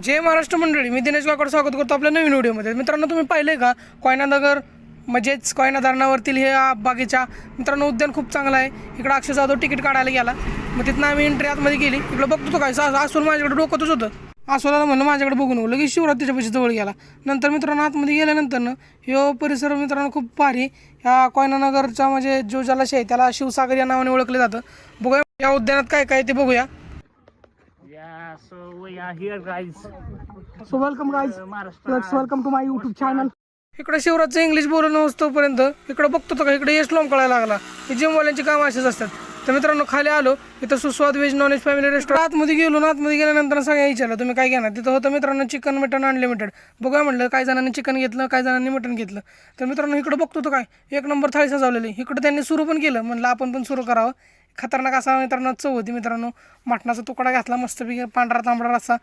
जय महाराष्ट्र मंडळी मी दिनेश काकड स्वागत करतो आपल्या नवीन व्हिडिओमध्ये. मित्रांनो तुम्ही पाहिले का? कोयनानगर म्हणजेच कोयना धरणावरतील हे बागेच्या मित्रांनो उद्यान खूप चांगलं आहे. इकडं अक्षय जाधव तिकीट काढायला गेला. मग तिथनं आम्ही एंट्री आतमध्ये गेली. इकडं बघतो तो काय? सा- आसून माझ्याकडे डोकतच होतं. आसोला म्हणलं माझ्याकडे बघून लगेच शिवरात्रीच्या पैसे जवळ गेला. नंतर मित्रांनो आतमध्ये गेल्यानंतर ह्यो परिसर मित्रांनो खूप भारी. ह्या कोयनानगरचा म्हणजे जो जलाशय आहे त्याला शिवसागर या नावाने ओळखलं जातं. बघूया या उद्यानात काय काय ते बघूया. Yeah, so we are here, guys. So welcome guys Uh, Maharashtra. Welcome to my YouTube channel इकडे शिवराजचं इंग्लिश बोलणं तोपर्यंत इकडे बघतो तो का इकडे यश लोम कळायला लागला. हे जिमवाल्यांची कामं असेच असतात. तर मित्रांनो खाली आलो. इथं Suswad veg non veg family restaurant आतमध्ये गेलो ना आतमध्ये गेल्यानंतर सगळ्या विचारलं तुम्ही काय घेणार? तिथं होतं मित्रांनो चिकन मटन अनलिमिटेड बघूया म्हटलं काही जणांनी चिकन घेतलं काही जणांनी मटन घेतलं. तर मित्रांनो इकडे बघतो तो काय? एक नंबर थाळी सजवलेली. इकडे त्यांनी सुरू पण केलं. म्हणलं आपण पण सुरू करावं. खतरनाक असा मित्रांनो चव होती मित्रांनो मटणाचा तुकडा घातला मस्तपैकी पांढरा तांबडा रस्सा